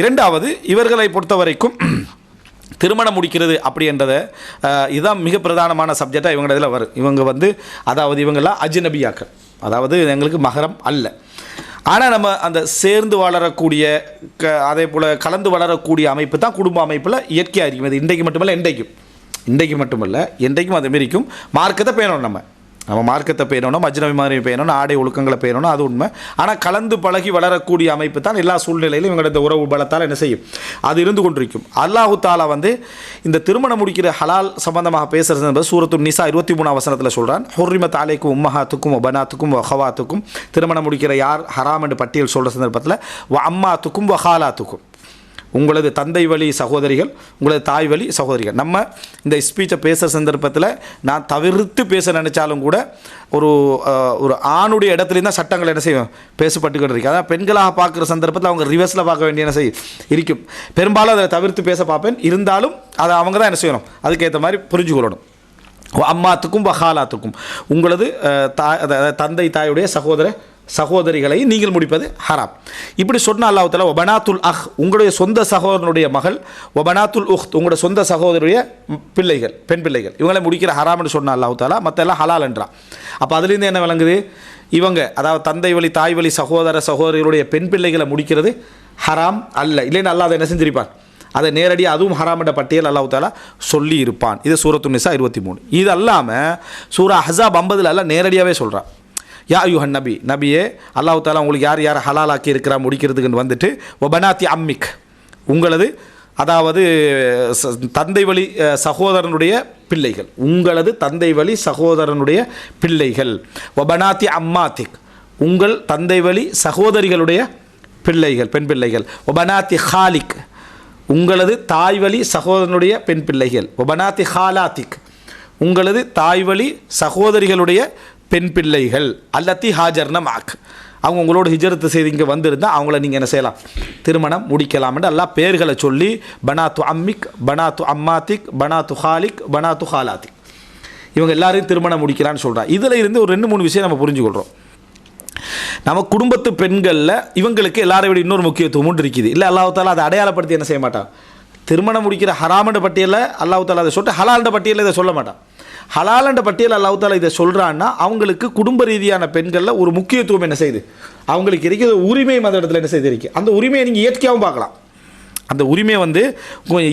இரண்டாவது இவர்களை பொறுத்த வரைக்கும் திருமணம் முடிக்கிறது அப்படின்றத இதுதான் மிக பிரதானமான சப்ஜெக்டாக இவங்க இதில் வரும். இவங்க வந்து அதாவது இவங்கெல்லாம் அஜினபியாக்கள். அதாவது எங்களுக்கு மகரம் அல்ல. ஆனால் நம்ம அந்த சேர்ந்து வளரக்கூடிய க அதே போல் கலந்து வளரக்கூடிய அமைப்பு தான் குடும்ப அமைப்பில் இயற்கையாக இருக்கும். இது இன்றைக்கு மட்டுமல்ல இன்றைக்கும் இன்றைக்கு மட்டுமல்ல என்றைக்கும் அது மாரிக்கும் மார்க்கத்தை பேணணும் நம்ம. நம்ம மார்க்கத்தை பேணணும் அஜ்னபி மாதிரி பேணணும் ஆடை ஒழுக்கங்களை பேணணும் அது உண்மை. ஆனால் கலந்து பழகி வளரக்கூடிய அமைப்பு தான் எல்லா சூழ்நிலையிலும் இவங்களோட இந்த உறவு பலத்தால் என்ன செய்யும்? அது இருந்து கொண்டிருக்கும். அல்லாஹு தாலா வந்து இந்த திருமணம் முடிக்கிற ஹலால் சம்பந்தமாக பேசுறது என்பது சூரத்து நிசா இருபத்தி மூணாம் வசனத்தில் சொல்கிறான் ஹொர்ரிம அலைக்கும் உம்மஹாத்துக்கும் ஒபனாத்துக்கும் வஹவாத்துக்கும் திருமணம் முடிக்கிற யார் ஹராம் என்று பட்டியல் சொல்கிற சந்தர்ப்பத்தில் வ அம்மாத்துக்கும் வஹாலாத்துக்கும் உங்களது தந்தை வழி சகோதரிகள் உங்களது தாய் வழி சகோதரிகள். நம்ம இந்த ஸ்பீச்சை பேசுகிற சந்தர்ப்பத்தில் நான் தவிர்த்து பேச நினச்சாலும் கூட ஒரு ஒரு ஆணுடைய இடத்துலேருந்து தான் சட்டங்கள் என்ன செய்யும்? பேசப்பட்டுக்கிட்டு இருக்கு. அதான் பெண்களாக பார்க்குற சந்தர்ப்பத்தில் அவங்க ரிவர்ஸில் பார்க்க வேண்டிய என்ன செய்யும் இருக்கும். பெரும்பாலும் அதை தவிர்த்து பேச பார்ப்பேன். இருந்தாலும் அதை அவங்க தான் என்ன செய்யணும்? அதுக்கேற்ற மாதிரி புரிஞ்சுக்கொள்ளணும். அம்மாத்துக்கும் வஹாலாத்துக்கும். உங்களது தாய் அதாவது தந்தை தாயுடைய சகோதர சகோதரிகளை நீங்கள் முடிப்பது ஹராம். இப்படி சொன்ன அல்லாஹ் ஒபனாத்துல் அஹ் உங்களுடைய சொந்த சகோதரனுடைய மகள் ஒபனாத்துல் உஹ் உங்களுடைய சொந்த சகோதரருடைய பிள்ளைகள் பெண் பிள்ளைகள் இவங்களை முடிக்கிற ஹராம்னு சொன்ன அல்லாவுத்தாலா மற்ற எல்லாம் ஹலால் என்றான் அப்போ அதுலேருந்து என்ன விளங்குது? இவங்க அதாவது தந்தை வழி தாய் வழி சகோதர சகோதரிகளுடைய பெண் பிள்ளைகளை முடிக்கிறது ஹராம் அல்ல. இல்லைன்னு அல்லாத அதை என்ன செஞ்சிருப்பான்? அதை நேரடியாக அதுவும் ஹராமண்ட பட்டியல் அல்லாஹ் தாலா சொல்லி இருப்பான் இது சூரத்து நிசா இருபத்தி மூணு. இது அல்லாமல் சூரா ஹசாப் ஐம்பதுல எல்லாம் நேரடியாகவே சொல்கிறான் யா யுஹன் நபி நபியே அல்லாஹு தாலா உங்களுக்கு யார் யார் ஹலாலாக்கி இருக்கிறா முடிக்கிறதுக்குன்னு வந்துட்டு ஒபனாத்தி அம்மிக். உங்களது அதாவது ச- தந்தை வழி சகோதரனுடைய பிள்ளைகள். உங்களது தந்தை வழி சகோதரனுடைய பிள்ளைகள். ஒபனாத்தி அம்மாத்திக். உங்கள் தந்தை வழி சகோதரிகளுடைய பிள்ளைகள் பெண் பிள்ளைகள். ஒபனாத்தி ஹாலிக். உங்களது தாய் வழி சகோதரனுடைய பெண் பிள்ளைகள். ஒபனாத்தி ஹாலாத்திக். உங்களது தாய் வழி சகோதரிகளுடைய பெண் பிள்ளைகள் அல்லத்தி ஹாஜர்ன மாக். அவங்க உங்களோட ஹிஜரத்து செய்து இங்கே வந்திருந்தால் அவங்கள நீங்கள் என்ன செய்யலாம்? திருமணம் முடிக்கலாம்னு எல்லாம் பேர்களை சொல்லி பனாத்து அம்மிக் பனாத்து அம்மாத்திக் பனாத்து ஹாலிக் பனாத்து ஹாலாத்திக். இவங்க எல்லாரையும் திருமணம் முடிக்கலான்னு சொல்கிறான் இதில் இருந்து ஒரு ரெண்டு மூணு விஷயம் நம்ம புரிஞ்சுக்கொள்கிறோம் நம்ம குடும்பத்து பெண்களில் இவங்களுக்கு எல்லாரை விட இன்னொரு முக்கியத்துவம் இருக்குது. இல்லை அல்லாஹ் அதை அடையாளப்படுத்தி என்ன செய்ய மாட்டான்? திருமணம் முடிக்கிற ஹராமண்ட பட்டியலில் அல்லாஹ் தாலா அதை சொல்லிட்டு ஹலாண்ட பட்டியலில் இதை சொல்ல மாட்டான். ஹலாலண்ட பட்டியல் அல்லாஹ் இதை சொல்கிறான்னா அவங்களுக்கு குடும்ப ரீதியான பெண்களில் ஒரு முக்கியத்துவம் என்ன செய்யுது? அவங்களுக்கு இருக்கிற உரிமையும் அந்த இடத்துல என்ன செய்து இருக்கு? அந்த உரிமையை நீங்கள் இயற்கையாகவும் பார்க்கலாம். அந்த உரிமையை வந்து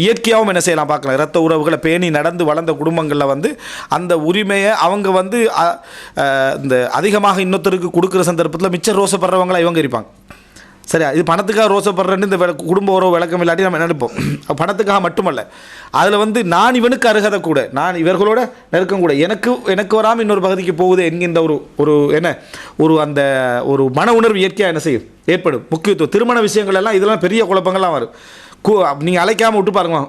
இயற்கையாகவும் என்ன செய்யலாம் பார்க்கலாம். இரத்த உறவுகளை பேணி நடந்து வளர்ந்த குடும்பங்களில் வந்து அந்த உரிமையை அவங்க வந்து இந்த அதிகமாக இன்னொருத்தருக்கு கொடுக்குற சந்தர்ப்பத்தில் மிச்சம் ரோசப்படுறவங்களாக இவங்க இருப்பாங்க. சரியா? இது பணத்துக்காக ரோசப்படுறேன்னு இந்த விள- குடும்ப உறவு விளக்கம் இல்லாட்டி நம்ம நினைப்போம். பணத்துக்காக மட்டுமல்ல. அதில் வந்து நான் இவனுக்கு அருகதை கூட நான் இவர்களோட நெருக்கம் கூட எனக்கு எனக்கு வராமல் இன்னொரு பகுதிக்கு போகுது என்கின்ற ஒரு ஒரு என்ன ஒரு அந்த ஒரு மன உணர்வு இயற்கையாக என்ன செய்யும்? ஏற்படும். முக்கியத்துவம். திருமண விஷயங்கள் எல்லாம் இதெல்லாம் பெரிய குழப்பங்கள்லாம் வரும். கூ நீங்கள் அழைக்காமல் விட்டு பாருங்க.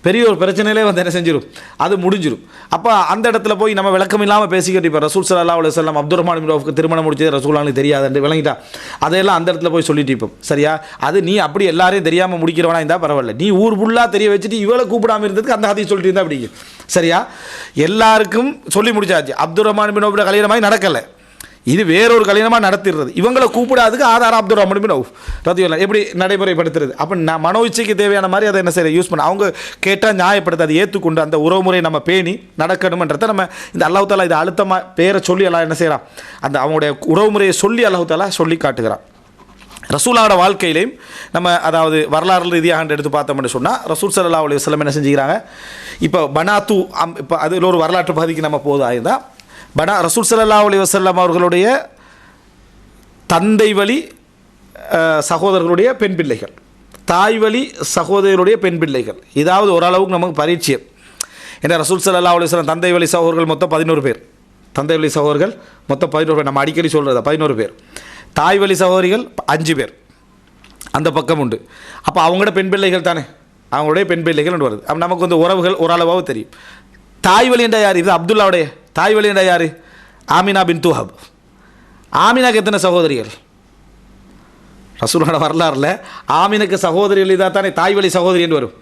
பெரிய ஒரு பிரச்சனையிலே வந்து என்ன செஞ்சிடும் அது முடிஞ்சிடும் அப்போ அந்த இடத்துல போய் நம்ம விளக்கம் இல்லாமல் பேசிக்கிட்டு இப்போ ரசூல் சல்லா அலி சொல்லம் அப்துல் ரஹ்மான் பின் திருமணம் முடிச்சது ரசூலானுக்கு தெரியாதுன்னு விளங்கிட்டா. அதையெல்லாம் அந்த இடத்துல போய் சொல்லிட்டு இப்போ சரியா? அது நீ அப்படி எல்லாரையும் தெரியாமல் முடிக்கிறவனா இருந்தால் பரவாயில்ல. நீ ஊர் ஃபுல்லாக தெரிய வச்சுட்டு இவளை கூப்பிடாம இருந்ததுக்கு அந்த ஹதீஸ் சொல்லிட்டு இருந்தா அப்படிங்க. சரியா? எல்லாருக்கும் சொல்லி முடிச்சாச்சு. அப்துல் ரஹ்மான் பின் அவுஃப் கல்யாணமாய் நடக்கலை. இது வேறொரு கல்யாணமாக நடத்திடுறது. இவங்களை கூப்பிடாதுக்கு ஆதார் அப்துல் ரஹ்மான் பின் அவுஃப் ரத்தியுல்லா எப்படி நடைமுறைப்படுத்துறது? அப்போ நான் மனோ இச்சைக்கு தேவையான மாதிரி அதை என்ன செய்ய யூஸ் பண்ண அவங்க கேட்டால் நியாயப்படுத்த அதை ஏற்றுக்கொண்டு அந்த உறவுமுறையை நம்ம பேணி நடக்கணுமன்றதை நம்ம இந்த அல்லாஹ் தாலா இதை அழுத்தமாக பேரை சொல்லி எல்லாம் என்ன செய்கிறான் அந்த அவங்களுடைய உறவுமுறையை சொல்லி அல்லாஹ் தாலா சொல்லி காட்டுகிறான். ரசூலாவோட வாழ்க்கையிலையும் நம்ம அதாவது வரலாறு ரீதியாக எடுத்து பார்த்தோம்னு சொன்னால் ரசூல் சல்லா அலி வஸ்லம் என்ன செஞ்சுக்கிறாங்க? இப்போ பனாத்து அம் இப்போ அதில் ஒரு வரலாற்று பகுதிக்கு நம்ம போதா இருந்தால் பனா ரசூல் சல்லா அலி வசல்லாம் அவர்களுடைய தந்தை வழி சகோதரர்களுடைய பெண் பிள்ளைகள். தாய் வழி சகோதரருடைய பெண் பிள்ளைகள். இதாவது ஓரளவுக்கு நமக்கு பரிச்சயம் ஏன்னா ரசூல் சல்லா அலுவலம் தந்தை வழி சகோதரர்கள் மொத்தம் பதினோரு பேர். தந்தை வழி சகோதரர்கள் மொத்தம் பதினோரு பேர். நம்ம அடிக்கடி சொல்கிறத பதினோரு பேர். தாய் வழி சகோதரிகள் அஞ்சு பேர். அந்த பக்கம் உண்டு. அப்போ அவங்களோட பெண் பிள்ளைகள் தானே? அவங்களுடைய பெண் பிள்ளைகள் வருது. அப்போ நமக்கு வந்து உறவுகள் ஓரளவாக தெரியும். தாய் வழி என்றால் யார்? இது அப்துல்லாவுடைய தாய் வழி யார்? ஆமினா பின் துஹப் ஆமினாக்கு எத்தனை சகோதரிகள்? ரசூலோட வரலாறுல ஆமினுக்கு சகோதரிகள் இதாக தானே தாய் வழி சகோதரி என்று வரும்.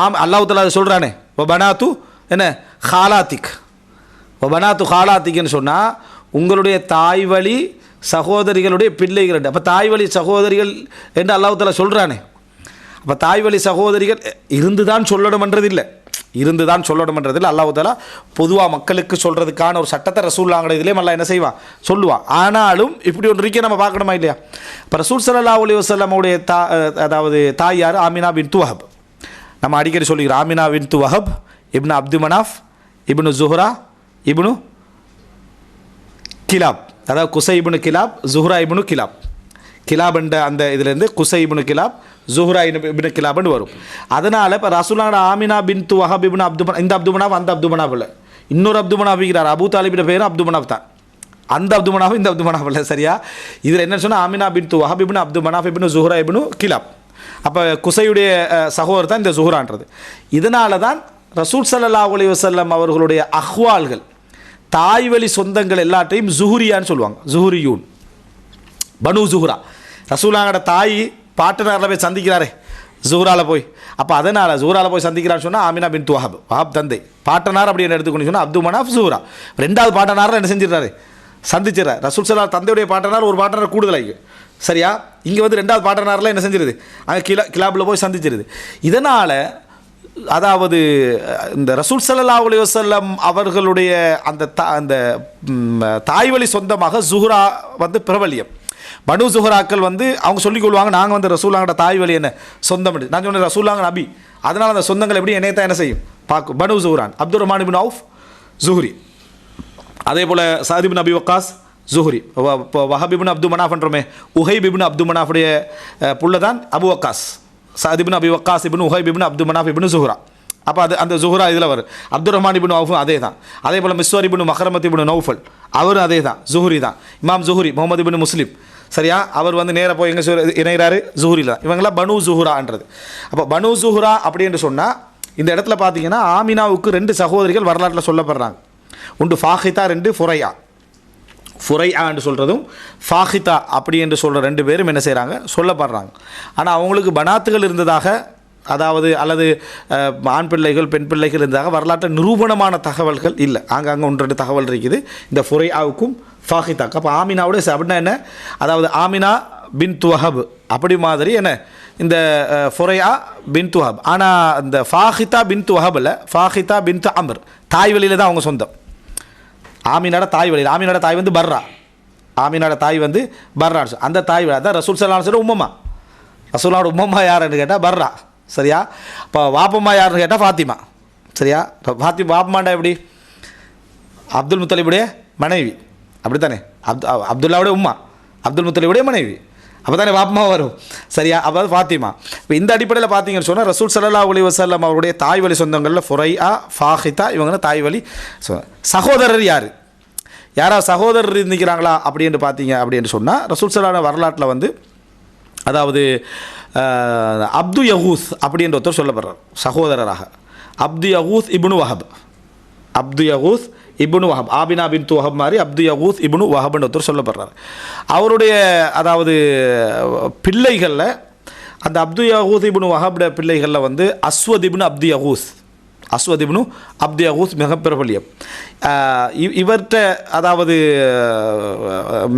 ஆம் அல்லாஹ் அதை சொல்கிறானே ஓ பனாத்து என்ன? ஹாலாத்திக் ஓ பனாத்து ஹாலாத்திக்னு சொன்னால் உங்களுடைய தாய் வழி சகோதரிகளுடைய பிள்ளைகள் அப்போ தாய் வழி சகோதரிகள் என்று அல்லாஹ் சொல்கிறானே அப்போ தாய் வழி சகோதரிகள் இருந்து தான் சொல்லணுமன்றது இல்லை இருந்து தான் இல்லை அல்லாஹ் பொதுவாக மக்களுக்கு சொல்கிறதுக்கான ஒரு சட்டத்தை ரசூல்லாங்கிற இதுலேயே என்ன செய்வான்? சொல்லுவான் ஆனாலும் இப்படி ஒன்று இருக்கே நம்ம பார்க்கணுமா இல்லையா? இப்போ ரசூல் சல்லா அலி வசல்லமுடைய தா அதாவது தாய் யார்? ஆமினா பின் துவஹப் நம்ம அடிக்கடி சொல்லிக்கிறோம் ஆமினா பின் துவஹப் இப்னு அப்து மனாஃப் இப்னு ஜுஹ்ரா இப்னு கிலாப். அதாவது குசை இபுனு கிலாப் ஜுஹ்ரா இபுனு கிலாப். கிலாப் என்ற அந்த இதுலேருந்து குசை இபுனு கிலாப் ஜுஹ்ரா இபின் கிலாப்னு வரும் அதனால் இப்போ ரசூலான ஆமினா பின் து வஹப் இப்னு இந்த அப்துமனாவும் அந்த அப்து இல்லை இன்னொரு அப்துமனா இருக்கிறார் அபு தாலிபின் பேரும் அப்துமனாப் தான் அந்த அப்து மனாஃப் இந்த அப்து மனாஃப் இல்லை சரியா இதில் என்ன சொன்னால் ஆமினா பின் து Wahb ibn Abd Manaf Zuhra ibn Kilab அப்போ குசையுடைய சகோதரர் தான் இந்த ஜுஹ்ரான்றது இதனால தான் ரசூல் சல்லா அலி வசல்லம் அவர்களுடைய அஹ்வால்கள் தாய் வழி சொந்தங்கள் எல்லாத்தையும் ஜுஹுரியான்னு சொல்லுவாங்க ஜுஹுரியூன் பனு ஜுஹ்ரா ரசூலாங்கட தாய் பாட்டனாரில் போய் சந்திக்கிறாரே. ஜூராவில் போய். அப்போ அதனால் ஜூராவில் போய் சந்திக்கிறான்னு சொன்னால் ஆமினா பின் துவஹப் வஹாப் தந்தை. பாட்டனார் அப்படின்னு எடுத்துக்கணும் சொன்னால் அப்துல் மனாஃப் ஜூரா ரெண்டாவது பாட்டனாரில் என்ன செஞ்சிடறாரு? சந்திச்சிடறார். ரசூல் சலா தந்தையுடைய பாட்டனார் ஒரு பாட்டனார் கூடுதலாக சரியா? இங்கே வந்து ரெண்டாவது பாட்டனாரில் என்ன செஞ்சிருது? அங்கே கிலா கிலாபில் போய் சந்திச்சிருது. இதனால் அதாவது இந்த ரசூல் சல்லா அலைஹி அவர்களுடைய அந்த தா- அந்த தாய்வழி தாய் வழி சொந்தமாக ஜுஹ்ரா வந்து பிரபல்யம். பனு ஜுஹராக்கள் வந்து அவங்க சொல்லிக் கொள்வாங்க நாங்கள் வந்து ரசூலாங்கட தாய் வழி என்ன? சொந்தம் நான் சொன்னேன் ரசூலாங்க நபி. அதனால் அந்த சொந்தங்கள் எப்படி என்னைய தான் என்ன செய்யும்? பார்க்கும். Banu Zuhran Abdul Rahman bin Auf Zuhri. அதே போல் சாதிபின் அபி வக்காஸ் ஜுஹ்ரி. இப்போ வஹபிபின் அப்து மனாஃப்ன்றோமே உஹைபிபின் அப்து மனாஃபுடைய புள்ள தான் Abu Waqqas. Saad bin Abi Waqqas ibn Uhaib bin Abd Manaf ibn Zuhra. அப்போ அது அந்த ஜுஹரா இதில் வரும் அப்துல் ரஹ்மான் இபின் அவுஃபும் அதே தான். அதே போல் Miswar ibn Makhramah ibn Naufal அவரும் அதே தான். ஜுஹரி தான். இமாம் ஜுஹரி முகமது இபின் முஸ்லீம். சரியா? அவர் வந்து நேராக போய் எங்கே இணைகிறாரு? ஜுஹ்ரியில் தான் இவங்களாம் பனு ஜுஹுரான்றது. அப்போ பனு ஜுஹுரா அப்படின்னு சொன்னால் இந்த இடத்துல பார்த்தீங்கன்னா ஆமினாவுக்கு ரெண்டு சகோதரிகள் வரலாற்றில் சொல்லப்படுறாங்க. உண்டு ஃபாஹிதா ரெண்டு ஃபுரையா. ஃபுரையா என்று சொல்கிறதும் ஃபாஹிதா அப்படி என்று சொல்கிற ரெண்டு பேரும் என்ன செய்கிறாங்க சொல்லப்படுறாங்க. ஆனால் அவங்களுக்கு பனாத்துகள் இருந்ததாக அதாவது அல்லது ஆண் பிள்ளைகள் பெண் பிள்ளைகள் இருந்ததாக வரலாற்று நிரூபணமான தகவல்கள் இல்லை. ஆங்காங்கே ஒன்று ரெண்டு தகவல் இருக்குது. இந்த ஃபுரையாவுக்கும் ஃபாஹிதாக் அப்போ ஆமினாவுடைய ச- அப்படின்னா என்ன? அதாவது ஆமினா பின் துவஹப். அப்படி மாதிரி என்ன? இந்த ஃபுரையா பின் துஹப் ஆனால் இந்த ஃபாஹிதா பின் துவஹப் இல்லை. ஃபாஹிதா பின் து அமர். தாய் வழியில் தான் அவங்க சொந்தம். ஆமினோட தாய் வழி ஆமினோட தாய் வந்து பர்ரா. ஆமினோட தாய் வந்து பர்ரா. அந்த தாய் வழி அதான் ரசூல் சலாம் சொல்லி உம்மம்மா. ரசூலோட உம்மம்மா யாருன்னு கேட்டால் பர்ரா. சரியா? இப்போ வாப்பம்மா யாருன்னு கேட்டால் ஃபாத்திமா. சரியா? ஃபாத்தி வாப்பம்மாண்டா எப்படி? அப்துல் முத்தலிபுடைய மனைவி. அப்படித்தானே? அப்து அப்துல்லாவுடைய உம்மா அப்துல் முத்தலிவுடைய மனைவி. அப்போ தானே பாப்பமா வரும். சரியா? அப்போ ஃபாத்திமா. இப்போ இந்த அடிப்படையில் பார்த்தீங்கன்னு சொன்னால் ரசூல் சல்லா அலி வஸல்லம் அவருடைய தாய் வழி சொந்தங்களில் ஃபுரையா ஃபாஹிதா இவங்க தாய் வழி சொ- சகோதரர் யார்? யாராவது சகோதரர் இருந்திக்கிறாங்களா அப்படின்னு பார்த்தீங்க அப்படின்னு சொன்னால் ரசூல் சல்லான வரலாற்றில் வந்து அதாவது அப்து யகூஸ் அப்படின்ற ஒருத்தர் சொல்லப்படுறார் சகோதரராக. அப்து யகூஸ் இப்னு வஹப். அப்து யகூஸ் இபுனு வஹப் ஆபினா பின் வஹப் மாதிரி அப்து யகூத் இபுனு வஹப்னு ஒருத்தர் சொல்லப்படுறார். அவருடைய அதாவது பிள்ளைகளில் அந்த அப்து யகூத் இபுனு வஹப்ட பிள்ளைகளில் வந்து அஸ்வத் இப்னு அப்து யகூஸ். அஸ்வத் இப்னு அப்து யகூஸ் மிக பிரபலியம் இவர்கிட்ட அதாவது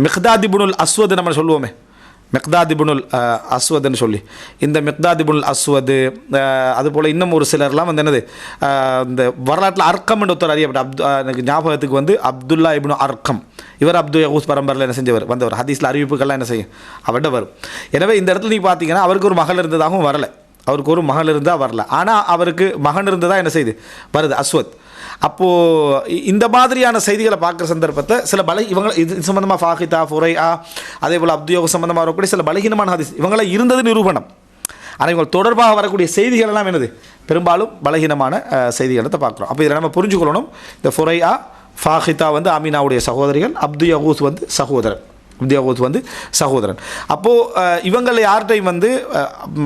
மிக்தாத் இப்னுல் அஸ்வத் நம்ம சொல்லுவோமே. மெக்தாதிபுனுல் அஸ்வதுன்னு அஸ்வத்னு சொல்லி. இந்த மெக்தாதிபுனுல் அஸ்வது அஸ்வத் அதுபோல் இன்னும் ஒரு சிலர்லாம் வந்து என்னது இந்த வரலாற்றில் அர்க்கம் என்று ஒருத்தர் அறியப்பட்ட அப்து எனக்கு ஞாபகத்துக்கு வந்து அப்துல்லா இபுனு அர்க்கம். இவர் அப்து யகூஸ் பரம்பரையில் என்ன செஞ்சவர் வந்தவர். ஹதீஸில் அறிவிப்புகள்லாம் என்ன செய்யும்? அவர்கிட்ட வரும். எனவே இந்த இடத்துல நீங்கள் பார்த்தீங்கன்னா அவருக்கு ஒரு மகள் இருந்ததாகவும் வரல. அவருக்கு ஒரு மகள் இருந்தால் வரல. ஆனால் அவருக்கு மகன் இருந்ததாக என்ன செய்யுது வருது. அஸ்வத். அப்போது இந்த மாதிரியான செய்திகளை பார்க்குற சந்தர்ப்பத்தை சில பல இவங்க இது சம்மந்தமாக ஃபாஹிதா ஃபுரையா அதே போல் அப்துயோக சம்மந்தமாக வரக்கூடிய சில பலகீனமான ஹதீஸ் இவங்களை இருந்தது நிரூபணம். ஆனால் இவங்க தொடர்பாக வரக்கூடிய செய்திகள் எல்லாம் என்னது? பெரும்பாலும் பலகீனமான செய்திகளை பார்க்குறோம். அப்போ இதில் நம்ம புரிஞ்சுக்கொள்ளணும். இந்த ஃபுரையா ஃபாஹிதா வந்து அமீனாவுடைய சகோதரிகள் அப்து யகூஸ் வந்து சகோதரன் அப்து வந்து சகோதரன். அப்போது இவங்களை யார்கிட்டையும் வந்து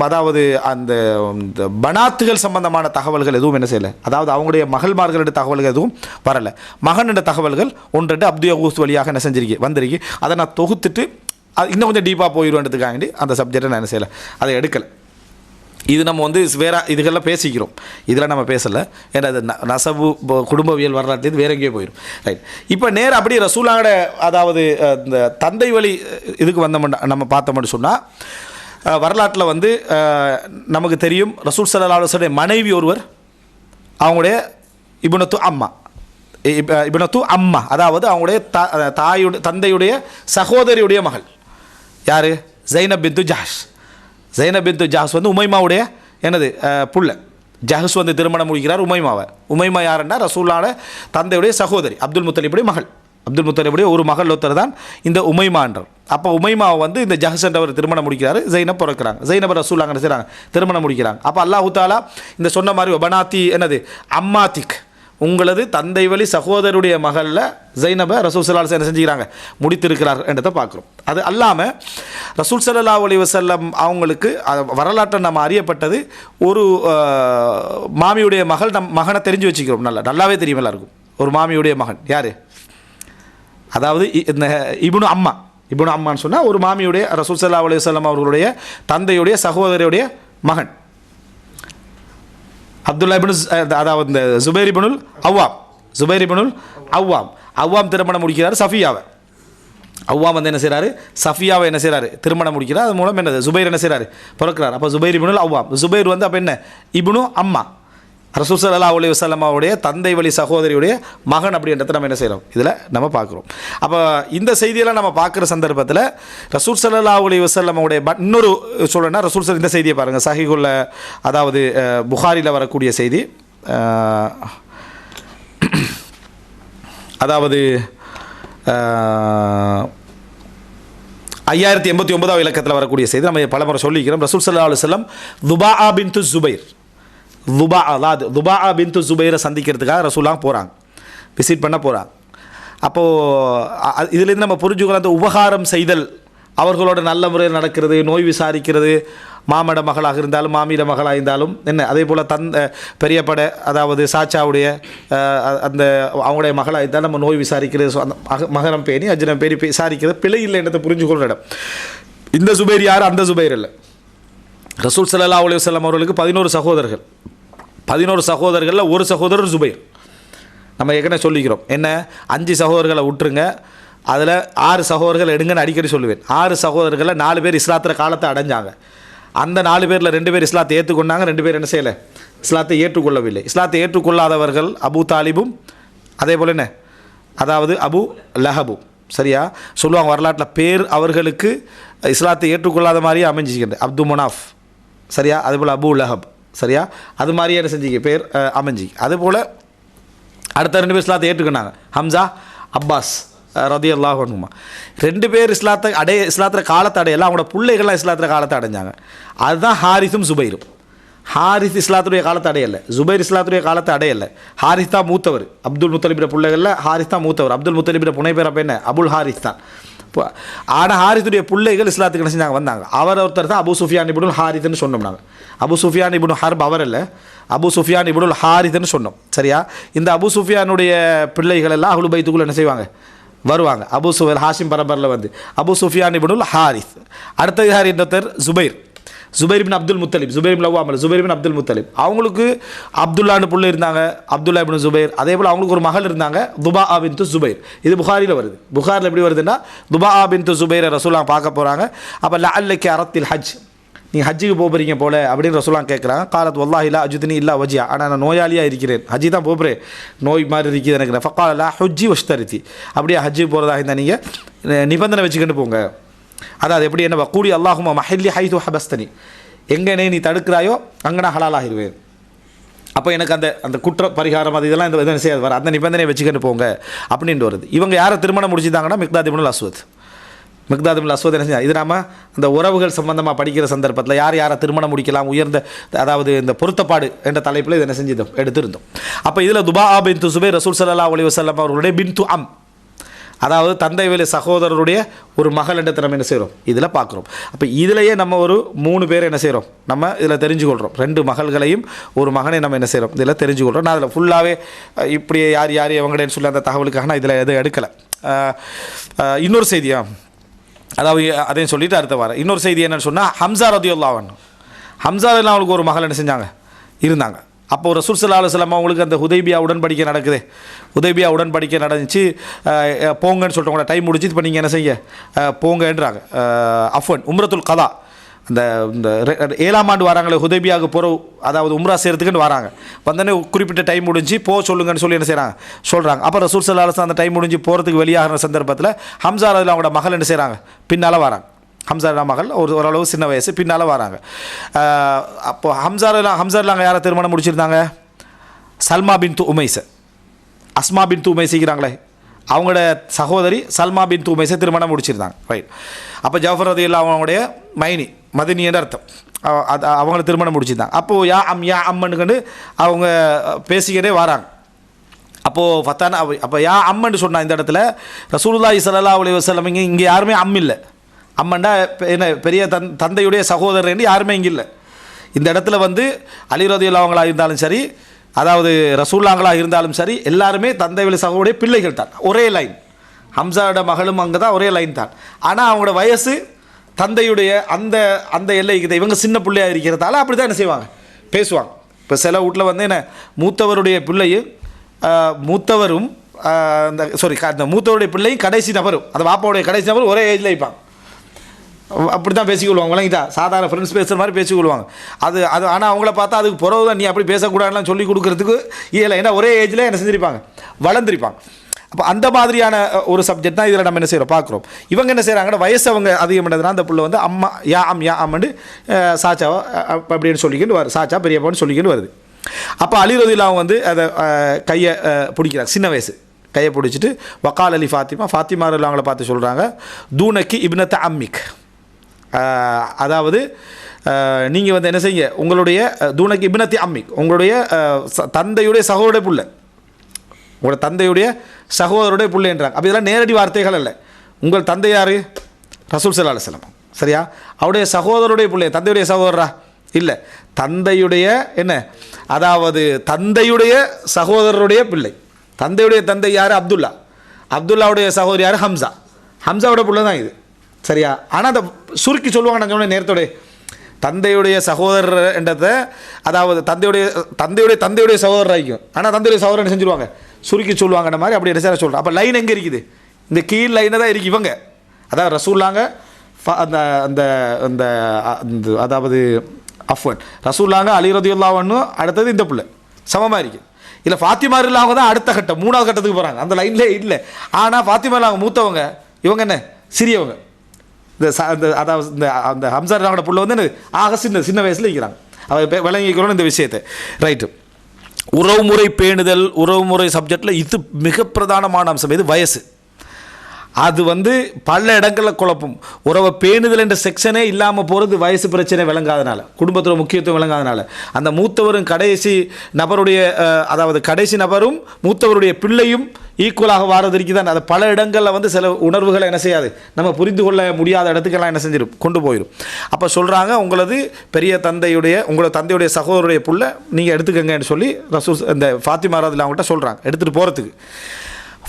அதாவது அந்த இந்த பனாத்துகள் சம்பந்தமான தகவல்கள் எதுவும் என்ன செய்யலை. அதாவது அவங்களுடைய மகள்மார்களுடைய தகவல்கள் எதுவும் வரலை. மகனுடைய தகவல்கள் ஒன்றுட்டு அப்துயோகூஸ் வழியாக என்ன செஞ்சிருக்கு வந்திருக்கு. அதை நான் தொகுத்துட்டு அது இன்னும் கொஞ்சம் டீப்பாக போயிடுவேன்றதுக்காண்டி அந்த சப்ஜெக்டை நான் என்ன செய்யலை அதை எடுக்கலை. இது நம்ம வந்து வேற இதுகள்லாம் பேசிக்கிறோம். இதெல்லாம் நம்ம பேசலை. ஏன்னா அது ந- குடும்பவியல் வரலாற்று இது வேற எங்கேயோ போயிடும் ரைட் இப்போ நேராக அப்படியே ரசூலாவோட அதாவது இந்த தந்தை வழி இதுக்கு வந்தோம்னா நம்ம பார்த்தோம்னு சொன்னால் வரலாற்றில் வந்து நமக்கு தெரியும் ரசூல் சல்லா அலுவலுடைய மனைவி ஒருவர் அவங்களுடைய இபுனத்து அம்மா. இப- இபுனத்து அம்மா. அதாவது அவங்களுடைய தா தாயுடைய தந்தையுடைய சகோதரியுடைய மகள். யார்? ஜைனப் பிந்து ஜாஷ் ஜைனப் ஜாஹஸ் வந்து உமைமாவுடைய எனது புள்ள. ஜஹஸ் வந்து திருமணம் முடிக்கிறார் உமைமாவை. உமைமா யாருன்னா ரசூல்லான தந்தையுடைய சகோதரி அப்துல் முத்தலிபுடைய மகள். அப்துல் முத்தலிபுடைய ஒரு மகள் ஒருத்தர் தான் இந்த உமைமான்றார் அப்போ உமைமாவை வந்து இந்த ஜஹஸ் என்றவர் திருமணம் முடிக்கிறாரு ஜெயினப் பிறக்கிறாங்க. ஜெயினப் ரசூலாங்க செய்கிறாங்க திருமணம் முடிக்கிறாங்க. அப்போ அல்லாஹு தாலா இந்த சொன்ன மாதிரி பனாத்தி என்னது அம்மாத்திக் உங்களது தந்தை வழி சகோதரருடைய மகளில் ஜைனபை ரசூல் சல்லா என்ன செஞ்சுக்கிறாங்க? முடித்திருக்கிறார் என்றதை பார்க்குறோம். அது அல்லாமல் ரசூல் சல்லா அலி வசல்லம் அவங்களுக்கு வரலாற்றை நம்ம அறியப்பட்டது ஒரு மாமியுடைய மகள் நம் மகனை தெரிஞ்சு வச்சுக்கிறோம். நல்லா நல்லாவே தெரியும் எல்லாருக்கும். ஒரு மாமியுடைய மகன். யார்? அதாவது இ- இந்த இபுனு அம்மா. இபுனு அம்மான்னு சொன்னால் ஒரு மாமியுடைய ரசூல் சல்லா அலி வல்லம் அவர்களுடைய தந்தையுடைய சகோதரியுடைய மகன். அப்துல்லா இபனு அதாவது இந்த சுபேரி பனுல் அவ்வாம். சுபேரி பனுல் அவ்வாம். அவ்வாம் திருமணம் முடிக்கிறார் சஃபியாவை. அவ்வாம் வந்து என்ன செய்கிறாரு சஃபியாவை என்ன செய்கிறாரு திருமணம் முடிக்கிறார். அது மூலம் என்னது? சுபைர் என்ன செய்கிறாரு பிறக்கிறார். அப்போ சுபைர் இபுனுல் அவ்வாம். சுபைர் வந்து அப்போ என்ன? இபுனு அம்மா. ரசூல் ஸல்லல்லாஹு அலைஹி தந்தை வழி சகோதரியுடைய மகன் அப்படின்றத நம்ம என்ன செய்கிறோம் இதில் நம்ம பார்க்குறோம். அப்போ இந்த செய்தியெல்லாம் நம்ம பார்க்குற சந்தர்ப்பத்தில் ரசூல் சல்லா அலி வஸல்லம் பட் இன்னொரு சொல்லணும்னா ரசூல் சல் இந்த செய்தியை பாருங்கள் சஹிகுல்ல அதாவது புகாரியில் வரக்கூடிய செய்தி. அதாவது ஐயாயிரத்தி எண்பத்தி ஒன்பதாவது இலக்கத்தில் வரக்கூடிய செய்தி. நம்ம பலமுறை சொல்லிக்கிறோம். ரசூல் சல்லா அலுவலம் துபா பின் து ஜுபைர். துபா அதாவது துபா பின் து ஜுபைரை சந்திக்கிறதுக்காக ரசூலாம் போகிறாங்க விசிட் பண்ண போகிறாங்க அப்போது இதுலேருந்து நம்ம புரிஞ்சுக்கலாம் அந்த உபகாரம் செய்தல் அவர்களோட நல்ல முறையில் நடக்கிறது நோய் விசாரிக்கிறது மாமட மகளாக இருந்தாலும் மாமியிட மகளாக இருந்தாலும் என்ன அதே போல் தந்த பெரியப்பட அதாவது சாச்சாவுடைய அந்த அவங்களுடைய மகளாக இருந்தால் நம்ம நோய் விசாரிக்கிறது அந்த மக மகரம் பேணி அஜினம் பேணி விசாரிக்கிறது பிழை இல்லை என்றதை புரிஞ்சுக்கொள்ள இடம். இந்த சுபைர் யார்? அந்த சுபைர் இல்லை. ரசூல் சல்லா அலைஹி செல்லம் அவர்களுக்கு பதினோரு சகோதரர்கள். பதினோரு சகோதரர்களில் ஒரு சகோதரர் சுபைர் நம்ம ஏற்கனவே சொல்லிக்கிறோம். என்ன? அஞ்சு சகோதரர்களை விட்டுருங்க. அதில் ஆறு சகோதரர்கள் எடுங்கன்னு அடிக்கடி சொல்லுவேன். ஆறு சகோதரர்களில் நாலு பேர் இஸ்லாத்திர காலத்தை அடைஞ்சாங்க. அந்த நாலு பேரில் ரெண்டு பேர் இஸ்லாத்தை ஏற்றுக்கொண்டாங்க. ரெண்டு பேர் என்ன செய்யலை? இஸ்லாத்தை ஏற்றுக்கொள்ளவில்லை. இஸ்லாத்தை ஏற்றுக்கொள்ளாதவர்கள் அபு தாலிபும் அதே போல் என்ன? அதாவது அபு லஹபும் சரியா? சொல்லுவாங்க வரலாற்றில் பேர் அவர்களுக்கு இஸ்லாத்தை ஏற்றுக்கொள்ளாத மாதிரியே அமைஞ்சிக்கிட்டு அப்து முனாஃப். சரியா? அதுபோல் அபு லஹப். சரியா? அது மாதிரியே செஞ்சிக்கு செஞ்சிக்க பேர் அமைஞ்சி. அதுபோல் அடுத்த ரெண்டு பேர் இஸ்லாத்தை ஏற்றுக்கினாங்க ஹம்சா அப்பாஸ் ரதி அல்லாஹ் ரெண்டு பேர் இஸ்லாத்தை அடைய இஸ்லாத்தில் காலத்தை அடையலை. அவங்களோட பிள்ளைகள்லாம் இஸ்லாத்தில் காலத்தை அடைஞ்சாங்க. அதுதான் ஹாரிஸும் சுபைரும். ஹாரிஸ் இஸ்லாத்துடைய காலத்தை அடையலை. ஜுபைர் இஸ்லாத்துடைய காலத்தை அடையலை. ஹாரிஸ் தான் மூத்தவர். அப்துல் முத்தலிபிர பிள்ளைகளில் ஹாரிஸ் தான் மூத்தவர். அப்துல் முத்தலிபிர புனை பேர் அப்போ என்ன? அபுல் ஹாரிஸ் தான். இப்போ ஆனால் ஹாரித்துடைய பிள்ளைகள் இஸ்லாத்துக்கு என்ன செஞ்சாங்க? வந்தாங்க. அவர் ஒருத்தர் தான் அபு சுஃபியான் இபுனுல் ஹாரித்துன்னு சொன்னோம் நாங்கள் அபு சுஃபியான் இபுனு ஹர்ப் அவர் இல்லை. அபு சுஃபியான் இபுனுல் ஹாரித்துன்னு சொன்னோம். சரியா? இந்த அபு சுஃபியானுடைய பிள்ளைகள் எல்லாம் அஹ்லு பைத்துக்குள்ளே என்ன செய்வாங்க? வருவாங்க. அபு சுஃபர் ஹாஷிம் பரம்பரில் வந்து. அபு சுஃபியான் இபுனுல் ஹாரிஸ் அடுத்தது யார்? இன்னொருத்தர் ஜுபைர். ஜுபைர்பின் அப்துல் முத்தலிப் ஜுபைர் பின் அவ்வாமல் ஜுபைர் அப்துல் முத்தலிப். அவங்களுக்கு அப்துல்லான்னு புள்ளு இருந்தாங்க அப்துல்லா இபின் ஜுபைர். அதே போல் அவங்களுக்கு ஒரு மகள் இருந்தாங்க துபா ஆபின் து ஜுபைர். இது புகாரியில் வருது. புகாரில் எப்படி வருதுன்னா துபா ஆபின் து ஜுபைரை ரசூலாம் பார்க்க போகிறாங்க அப்போ லஅல்லக்கி அறத்தில் ஹஜ். நீ ஹஜ்ஜுக்கு போகிறீங்க போல அப்படின்னு ரசூலாம் கேட்குறாங்க காலத் வல்லா இல்லா அஜுதினி இல்லா வஜியா. ஆனால் நான் நோயாளியாக இருக்கிறேன். ஹஜ்ஜி தான் போகிறேன் நோய் மாதிரி இருக்குது எனக்கு. ஃபக்காலா ஹுஜ்ஜி வஷ்தரித்தி அப்படியே ஹஜ்ஜுக்கு போகிறதா இருந்தால் நீங்கள் நிபந்தனை வச்சுக்கிட்டு போங்க. அதாவது எப்படி என்ன? கூடி அல்லாஹுமா மஹில்லி ஹைது ஹபஸ்தனி எங்கே நீ தடுக்கிறாயோ அங்கே நான் ஹலாலாகிடுவேன் அப்போ எனக்கு அந்த அந்த குற்ற பரிகாரம் அது இதெல்லாம் இந்த இதெல்லாம் செய்யாது. வர அந்த நிபந்தனையை வச்சுக்கிட்டு போங்க அப்படின்ட்டு வருது. இவங்க யாரை திருமணம் முடிச்சிருந்தாங்கன்னா மிக்தாத் அஸ்வத். மிக்தாத் அஸ்வத் என்ன செஞ்சா இது நாம அந்த உறவுகள் சம்பந்தமாக படிக்கிற சந்தர்ப்பத்தில் யார் யாரை திருமணம் முடிக்கலாம் உயர்ந்த அதாவது இந்த பொருத்தப்பாடு என்ற தலைப்பில் இதை என்ன செஞ்சிருந்தோம் எடுத்திருந்தோம். அப்போ இதில் துபா பின் சுபை ரசூல் சல்லா அலி வசல்லாம் அவர்களுடைய பின் அம் அதாவது தந்தை வேலை சகோதரருடைய ஒரு மகள் என்ற திறமை என்ன செய்கிறோம் இதில் பார்க்குறோம் அப்போ இதிலையே நம்ம ஒரு மூணு பேர் என்ன செய்கிறோம் நம்ம இதில் தெரிஞ்சுக்கொள்கிறோம் ரெண்டு மகள்களையும் ஒரு மகனை நம்ம என்ன செய்கிறோம் இதில் தெரிஞ்சுக்கொள்கிறோம் நான் அதில் ஃபுல்லாகவே இப்படி யார் யார் எவங்கடேன்னு சொல்லி அந்த தகவலுக்காக நான் இதில் எதுவும் எடுக்கலை. இன்னொரு செய்தியா அதாவது அதையும் சொல்லிவிட்டு அடுத்த வாரம். இன்னொரு செய்தி என்னென்னு சொன்னால் ஹம்சா ரதியுல்லாவன் ஹம்சா எல்லாம் ஒரு மகள் என்ன செஞ்சாங்க? இருந்தாங்க. அப்போ ரசூல் சல்லா அலுவலம் அவங்களுக்கு அந்த ஹுதைபியா உடன்படிக்கை நடக்குது. ஹுதைபியா உடன்படிக்கை நடந்துச்சு. போங்கன்னு சொல்லிட்டு உங்களோட டைம் முடிச்சு இப்போ நீங்கள் என்ன செய்ய போங்கன்றாங்க. அஃபன் உம்ரத்துல் கதா. அந்த இந்த ரெ- ஏழாம் ஆண்டு வராங்களே ஹுதைபியாவுக்கு போகிற அதாவது உம்ரா செய்கிறதுக்குன்னு வராங்க. வந்தோடனே குறிப்பிட்ட டைம் முடிஞ்சு போக சொல்லுங்கன்னு சொல்லி என்ன செய்கிறாங்க சொல்கிறாங்க அப்போ ரசூல் சல்லாஹ் அந்த டைம் முடிஞ்சு போகிறதுக்கு வெளியாகிற சந்தர்ப்பத்தில் ஹம்சா அதில் அவங்களோட மகள் என்ன செய்கிறாங்க பின்னால் வராங்க. ஹம்சாரா மகள் ஒரு ஓரளவு சின்ன வயசு பின்னால் வராங்க. அப்போது அப்போ ஹம்சாரெல்லாம் ஹம்சார்லாங்க யாரை திருமணம் முடிச்சிருந்தாங்க? சல்மா பின் து உமைஸை அஸ்மா பின் து உமைசிக்கிறாங்களே அவங்களோட சகோதரி சல்மா பின் தூ திருமணம் முடிச்சிருந்தாங்க. ரைட் அப்போ ஜாஃபர் ரதி அவங்களுடைய மைனி மதினி அர்த்தம். அது அவங்கள திருமணம் முடிச்சிருந்தாங்க. அப்போது யா அம் யா அம்மனுக்குன்னு அவங்க பேசிக்கிட்டே வராங்க. அப்போது ஃபத்தான அப்போ யா அம்மன்னு சொன்னான் இந்த இடத்துல ரசூலுல்லாஹி ஸல்லல்லாஹு அலி வசலம் இங்கே இங்கே யாருமே அம் இல்லை. அம்மண்டா என்ன பெரிய தன் தந்தையுடைய சகோதரர் யாருமே இங்கே இல்லை. இந்த இடத்துல வந்து அலி ரதியுல்லாவங்களா இருந்தாலும் சரி அதாவது ரசூல்லாங்களாக இருந்தாலும் சரி எல்லாருமே தந்தை வழி சகோடைய பிள்ளைகள் தான். ஒரே லைன் ஹம்சாவோட மகளும் அங்கே தான் ஒரே லைன் தான். ஆனால் அவங்களோட வயசு தந்தையுடைய அந்த அந்த எல்லைக்கு இவங்க சின்ன பிள்ளையாக இருக்கிறதால அப்படி தான் என்ன செய்வாங்க? பேசுவாங்க. இப்போ சில வீட்டில் வந்து என்ன மூத்தவருடைய பிள்ளையும் மூத்தவரும் அந்த சாரி அந்த மூத்தவருடைய பிள்ளையும் கடைசி நபரும் அந்த வாப்பாவுடைய கடைசி நபரும் ஒரே ஏஜில் வைப்பாங்க அப்படி தான் பேசிக்கொள்வாங்க விளங்கிட்டா சாதாரண ஃப்ரெண்ட்ஸ் பேசுகிற மாதிரி பேசிக்கொள்வாங்க. அது அது ஆனால் அவங்கள பார்த்தா அதுக்கு பிறகு தான். நீ அப்படி பேசக்கூடாதுலாம் சொல்லி கொடுக்குறதுக்கு இல்லை ஏன்னா ஒரே ஏஜில் என்ன செஞ்சிருப்பாங்க? வளர்ந்துருப்பாங்க. அப்போ அந்த மாதிரியான ஒரு சப்ஜெக்ட் தான் இதில் நம்ம என்ன செய்கிறோம் பார்க்குறோம். இவங்க என்ன செய்கிறாங்கன்னா வயசு அவங்க அதிகம் பண்ணதுனா அந்த பிள்ளை வந்து அம்மா யா அம் யா அம்மன்னு சாச்சாவா அப்படின்னு சொல்லிக்கிட்டு வரும் சாச்சா பெரியப்பான்னு சொல்லிக்கிட்டு வருது. அப்போ அலிரதில் வந்து அதை கையை பிடிக்கிறாங்க. சின்ன வயசு. கையை பிடிச்சிட்டு வக்கால் அலி ஃபாத்திமா. ஃபாத்திமா அவங்கள பார்த்து சொல்கிறாங்க தூனக்கி இப்னத்த அம்மிக். அதாவது நீங்கள் வந்து என்ன செய்யுங்க? உங்களுடைய தூணக்கு இபினத்தி அம்மி அம்மிக் உங்களுடைய தந்தையுடைய சகோதர பிள்ளை. உங்களோட தந்தையுடைய சகோதரருடைய பிள்ளைன்றாங்க அப்போ இதெல்லாம் நேரடி வார்த்தைகள் அல்ல. உங்கள் தந்தை யார்? ரசூல் சல்லா அலுவலம் சரியா? அவருடைய சகோதரருடைய பிள்ளை. தந்தையுடைய சகோதரரா? இல்லை. தந்தையுடைய என்ன? அதாவது தந்தையுடைய சகோதரருடைய பிள்ளை. தந்தையுடைய தந்தை யார்? அப்துல்லா. அப்துல்லாவுடைய சகோதரி யார்? ஹம்சா. ஹம்சாவோட பிள்ளை தான் இது. சரியா? ஆனால் அதை சுருக்கி சொல்லுவாங்க நான் சொன்னேன் நேரத்தோடைய தந்தையுடைய சகோதரர் என்றதை அதாவது தந்தையுடைய தந்தையுடைய தந்தையுடைய சகோதரர் ஆகிக்கும். ஆனால் தந்தையுடைய சகோதரன் செஞ்சுருவாங்க? சுருக்கி சொல்லுவாங்கன்ற மாதிரி அப்படி என்ன செய்ய சொல்கிறேன் அப்போ லைன் எங்கே இருக்குது? இந்த கீழ் லைனை தான் இருக்கு இவங்க. அதாவது ரசூல்லாங்க அந்த அந்த அந்த அந்த அதாவது அஃப்வன். ரசூல்லாங்க அலி ரதியுல்லாவன்னு அடுத்தது இந்த பிள்ளை. சமமாக இருக்குது இல்லை ஃபாத்திமா இல்லாமல் தான் அடுத்த கட்டம் மூணாவது கட்டத்துக்கு போகிறாங்க அந்த லைன்லேயே இல்லை. ஆனால் ஃபாத்திமா இல்லாமல் மூத்தவங்க. இவங்க என்ன? சிறியவங்க. இந்த இந்த அதாவது இந்த அந்த ஹம்சார் புள்ள வந்து ஆக சின்ன சின்ன வயசில் இருக்கிறாங்க அவர் விளங்கிக்கிறோன்னு விளங்கிக்கிறோம் இந்த விஷயத்தை. ரைட்டு உறவுமுறை பேணுதல் உறவுமுறை சப்ஜெக்டில் இது மிக பிரதானமான அம்சம். இது வயசு. அது வந்து பல இடங்களில் குழப்பம். உறவை பேணுதல் என்ற செக்ஷனே இல்லாமல் போகிறது வயசு பிரச்சனை விளங்காதனால குடும்பத்தில் முக்கியத்துவம் விளங்காதனால. அந்த மூத்தவரும் கடைசி நபருடைய அதாவது கடைசி நபரும் மூத்தவருடைய பிள்ளையும் ஈக்குவலாக வாரதற்கு தான் அது பல இடங்களில் வந்து சில உணர்வுகளை என்ன செய்யாது. நம்ம புரிந்து கொள்ள முடியாத இடத்துக்கெல்லாம் என்ன செஞ்சிடும் கொண்டு போயிடும் அப்போ சொல்கிறாங்க உங்களது பெரிய தந்தையுடைய உங்களோட தந்தையுடைய சகோதரருடைய புள்ள நீங்கள் எடுத்துக்கங்கன்னு சொல்லி ரசூல் இந்த ஃபாத்திமா அவங்கள்ட்ட சொல்கிறாங்க எடுத்துகிட்டு போகிறதுக்கு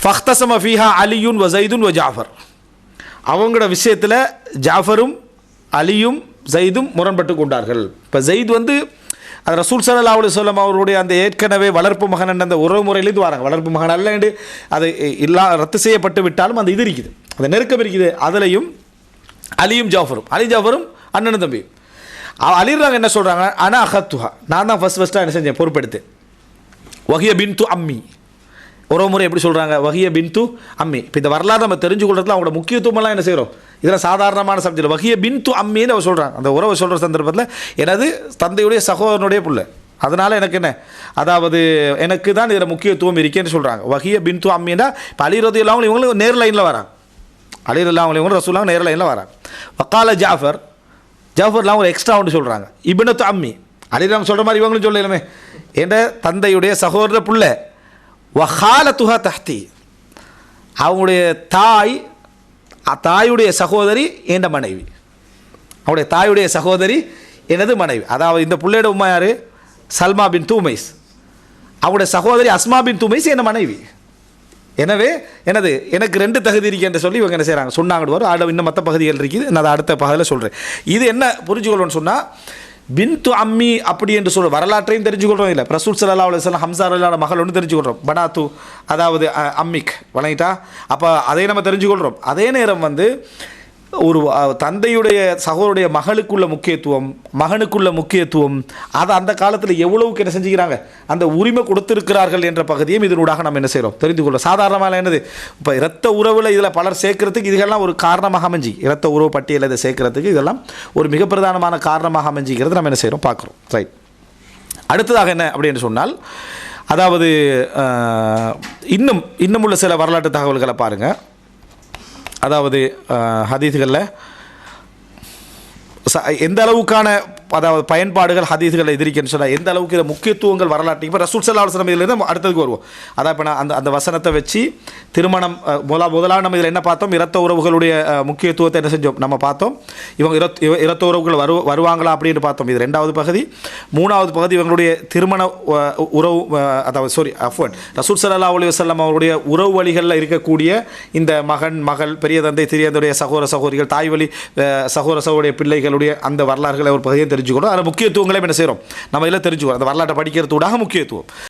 ஃபஹ்தசம ஃபீஹா அலியுன் வ வ ஜாஃபர். அவங்களோட விஷயத்தில் ஜாஃபரும் அலியும் ஜெயிதும் முரண்பட்டு கொண்டார்கள். இப்போ ஜெயித் வந்து அது ரசூல் சல்லா அலி சொல்லம் அவருடைய அந்த ஏற்கனவே வளர்ப்பு மகன் அந்த உறவு முறையிலேருந்து வராங்க. வளர்ப்பு மகன் அல்ல என்று அது இல்லா ரத்து செய்யப்பட்டு விட்டாலும் அந்த இது இருக்குது. அந்த நெருக்கம் இருக்குது. அதுலேயும் அலியும் ஜாஃபரும். அலி ஜாஃபரும் அண்ணனும் தம்பி அலிறாங்க என்ன சொல்கிறாங்க அனா அஹத்துஹா நான் தான் ஃபஸ்ட் ஃபஸ்ட்டாக என்ன செஞ்சேன்? பொறுப்பெடுத்தேன். வகிய பின்து அம்மி. ஒரு முறை எப்படி சொல்கிறாங்க வகிய பின்து அம்மி. இப்போ இந்த வரலாறு நம்ம தெரிஞ்சு கொள்றதுல அவங்களோட முக்கியத்துவமெல்லாம் என்ன செய்கிறோம் இதில் சாதாரணமான சப்ஜெக்ட் வகிய பின்து அம்மின்னு அவர் சொல்கிறாங்க அந்த உறவை சொல்கிற சந்தர்ப்பத்தில் எனது தந்தையுடைய சகோதரனுடைய பிள்ளை. அதனால் எனக்கு என்ன? அதாவது எனக்கு தான் இதில் முக்கியத்துவம் இருக்கேன்னு சொல்கிறாங்க வகிய பின்து அம்மின்னா இப்போ அலிரதி இல்லாமல் இவங்களும் நேர் லைனில் வராங்க. அலிர் இல்லாமல் இவங்களும் ரசூலாங்க நேர் லைனில் வராங்க. வக்கால ஜாஃபர் ஜாஃபர்லாம் ஒரு எக்ஸ்ட்ரா ஒன்று சொல்கிறாங்க இபினத்து அம்மி. அலிராம் சொல்கிற மாதிரி இவங்களும் சொல்லலாமே. என்ற தந்தையுடைய சகோதர பிள்ளை. வஹாலத்துஹா தஹ்தி. அவங்களுடைய தாய் தாயுடைய சகோதரி என்ற மனைவி. அவருடைய தாயுடைய சகோதரி எனது மனைவி. அதாவது இந்த பிள்ளையோட உமா யார்? சல்மா பின் தூமைஸ். அவருடைய சகோதரி அஸ்மா பின் தூமைஸ் என் மனைவி. எனவே எனது எனக்கு ரெண்டு தகுதி இருக்கு என்று சொல்லி இவங்க என்ன செய்கிறாங்க சொன்னாங்கன்னு வரும் அதில் இன்னும் மற்ற பகுதிகள் இருக்குது நான் அதை அடுத்த பகுதியில் சொல்கிறேன் இது என்ன புரிஞ்சுக்கொள்ளணும்னு சொன்னால் பின்து அம்மி அப்படி என்று சொல்ற வரலாற்றையும் தெரிஞ்சுக்கொள்றோம் இல்லை. ரசூல் சல்லா அலுவலம் ஹம்சா அல்லாட மகள் ஒன்று தெரிஞ்சுக்கொள்கிறோம் பனாத்து அதாவது அம்மிக் வழங்கிட்டா அப்போ அதை நம்ம தெரிஞ்சுக்கொள்கிறோம் அதே நேரம் வந்து ஒரு தந்தையுடைய சகோதருடைய மகளுக்குள்ள முக்கியத்துவம் மகனுக்குள்ள முக்கியத்துவம் அதை அந்த காலத்தில் எவ்வளவுக்கு என்ன செஞ்சுக்கிறாங்க? அந்த உரிமை கொடுத்திருக்கிறார்கள் என்ற பகுதியும் இதனூடாக நம்ம என்ன செய்கிறோம் தெரிந்து கொள்ள சாதாரணமாக என்னது? இப்போ இரத்த உறவில் இதில் பலர் சேர்க்கறதுக்கு இதெல்லாம் ஒரு காரணமாக அமைஞ்சி. இரத்த உறவு பட்டியலில் இதை சேர்க்கறதுக்கு இதெல்லாம் ஒரு மிக பிரதானமான காரணமாக அமைஞ்சிக்கிறது நம்ம என்ன செய்கிறோம் பார்க்குறோம். ரைட். அடுத்ததாக என்ன அப்படின்னு சொன்னால் அதாவது இன்னும் இன்னும் உள்ள சில வரலாற்று தகவல்களை பாருங்கள் அதாவது ஹதீஸ்களில் ச எந்த அளவுக்கான அதாவது பயன்பாடுகள் ஹதீதுகளில் எதிரிக்கன்னு சொன்னால் எந்த அளவுக்கு முக்கியத்துவங்கள் வரலாற்று? இப்போ ரசூல் சல்லா அலுவலம் இதில் அடுத்ததுக்கு வருவோம். அதான் இப்போ நான் அந்த அந்த வசனத்தை வச்சு திருமணம் முதலா முதலாக நம்ம இதில் என்ன பார்த்தோம்? இரத்த உறவுகளுடைய முக்கியத்துவத்தை என்ன செஞ்சோம்? நம்ம பார்த்தோம். இவங்க இரத் இவ- இரத்த உறவுகள் வரு வருவாங்களா அப்படின்னு பார்த்தோம். இது ரெண்டாவது பகுதி. மூணாவது பகுதி இவங்களுடைய திருமண உறவு அதாவது சாரி அஃபன் ரசூல் சல்லா அலி வல்லம் அவருடைய உறவு வழிகளில் இருக்கக்கூடிய இந்த மகன் மகள் பெரிய தந்தை சிறிய சகோதர சகோதரிகள் தாய் வழி சகோதர சகோதரிய பிள்ளைகளுடைய அந்த வரலாறுகளை ஒரு பகுதியை தெரிஞ்சுக்கணும். அதில் முக்கியத்துவங்களையும் என்ன செய்கிறோம் நம்ம இதில் தெரிஞ்சுக்கிறோம் அந்த வரலாற்றை படிக்கிறது படிக்கிறதுடாக முக்கியத்துவம்.